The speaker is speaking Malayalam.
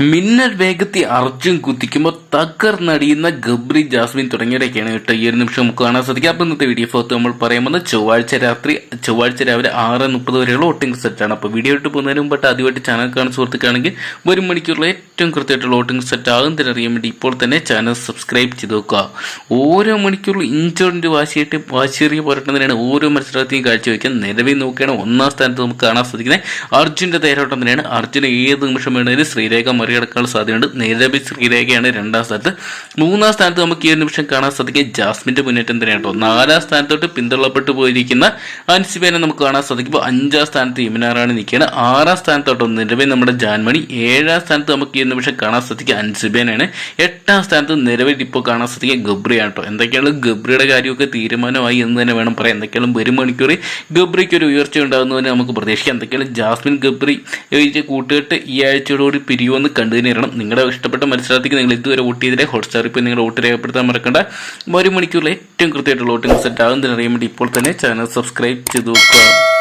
മിന്നൽ വേഗത്തിൽ അർജുൻ കുത്തിക്കുമ്പോൾ തകർന്നടിയുന്ന ഗബ്രി ജാസ്മിൻ തുടങ്ങിയവരൊക്കെയാണ് കേട്ടോ ഈ ഒരു നിമിഷം നമുക്ക് കാണാൻ സാധിക്കുക. അപ്പോൾ ഇന്നത്തെ വീഡിയോ ഫോർത്ത് നമ്മൾ പറയുമ്പോൾ ചൊവ്വാഴ്ച രാത്രി ചൊവ്വാഴ്ച രാവിലെ ആറ് മുപ്പത് വരെയുള്ള വോട്ടിംഗ് സെറ്റാണ്. അപ്പോൾ വീഡിയോ ഇട്ട് പോകുന്നതിന് മുമ്പായിട്ട് ആദ്യമായിട്ട് ചാനൽ കാണുന്ന സുഹൃത്തുക്കാണെങ്കിൽ ഒരു മണിക്കൂറിൽ ഏറ്റവും കൃത്യമായിട്ട് വോട്ടിംഗ് സെറ്റ് ആകും. ആകുന്നതിനറിയാൻ വേണ്ടി ഇപ്പോൾ തന്നെ ചാനൽ സബ്സ്ക്രൈബ് ചെയ്ത് വെക്കുക. ഓരോ മണിക്കൂറിൽ ഇഞ്ചോടിന്റെ വാശിയായിട്ട് വാശിയേറിയ പോരാട്ടം ഓരോ മത്സരത്തെയും കാഴ്ചവെക്കാൻ നിലവിൽ നോക്കുകയാണ്. ഒന്നാം സ്ഥാനത്ത് നമുക്ക് കാണാൻ സാധിക്കുന്നത് അർജുന്റെ തേരോട്ടം തന്നെയാണ്. അർജുന ഏത് നിമിഷം വേണമെങ്കിലും ശ്രീരേഖ മറികടക്കാനുള്ള സാധ്യതയുണ്ട്. നിലവിൽ ശ്രീരേഖയാണ് രണ്ടാം സ്ഥാനത്ത്. മൂന്നാം സ്ഥാനത്ത് നമുക്ക് ഈ ഒരു നിമിഷം കാണാൻ സാധിക്കുക ജാസ്മിന്റെ മുന്നേറ്റം തന്നെയാണ് കേട്ടോ. നാലാം സ്ഥാനത്തോട്ട് പിന്തള്ളപ്പെട്ടു പോയിരിക്കുന്ന അൻസിബേനെ നമുക്ക് കാണാൻ സാധിക്കുമ്പോൾ അഞ്ചാം സ്ഥാനത്ത് യമിനാറാണ് നിൽക്കുകയാണ്. ആറാം സ്ഥാനത്തോട്ട് നിലവിൽ നമ്മുടെ ജാൻമണി. ഏഴാം സ്ഥാനത്ത് നമുക്ക് ഈ ഒരു പക്ഷേ കാണാൻ സാധിക്കുക അൻസിബേനാണ് എട്ടാം സ്ഥാനത്ത് നിലവിൽ ഇപ്പോൾ കാണാൻ സാധിക്കുക ഗബ്രിയാണ് കേട്ടോ എന്തൊക്കെയാണ് ഗബ്രിയുടെ കാര്യമൊക്കെ തീരുമാനമായി എന്ന് തന്നെ വേണം പറയാം എന്തൊക്കെയാണ് വരും മണിക്കൂർ ഗബ്രിക്ക് ഒരു ഉയർച്ച ഉണ്ടാകുന്നതിന് നമുക്ക് പ്രതീക്ഷിക്കാം. എന്തൊക്കെയാണ്? ജാസ്മിൻ ഗബ്രി കൂട്ടുകെട്ട് ഈ ആഴ്ചയോടുകൂടി പിരിയുമെന്ന് കണ്ടുതന്നെയാണ് നിങ്ങളുടെ ഇഷ്ടപ്പെട്ട മത്സരത്തിലേക്ക് നിങ്ങൾ ഇതുവരെ വോട്ട് ചെയ്തില്ലേ ഹോട്ട്സ്റ്റാർ ഇപ്പോൾ നിങ്ങളുടെ വോട്ട് രേഖപ്പെടുത്താൻ മറക്കണ്ട. ഒരു മണിക്കൂറിൽ ഏറ്റവും കൃത്യമായിട്ടുള്ള വോട്ടിംഗ് സെറ്റ് ആകുന്നതിനറിയാൻ വേണ്ടി ഇപ്പോൾ തന്നെ ചാനൽ സബ്സ്ക്രൈബ് ചെയ്ത് നോക്കുക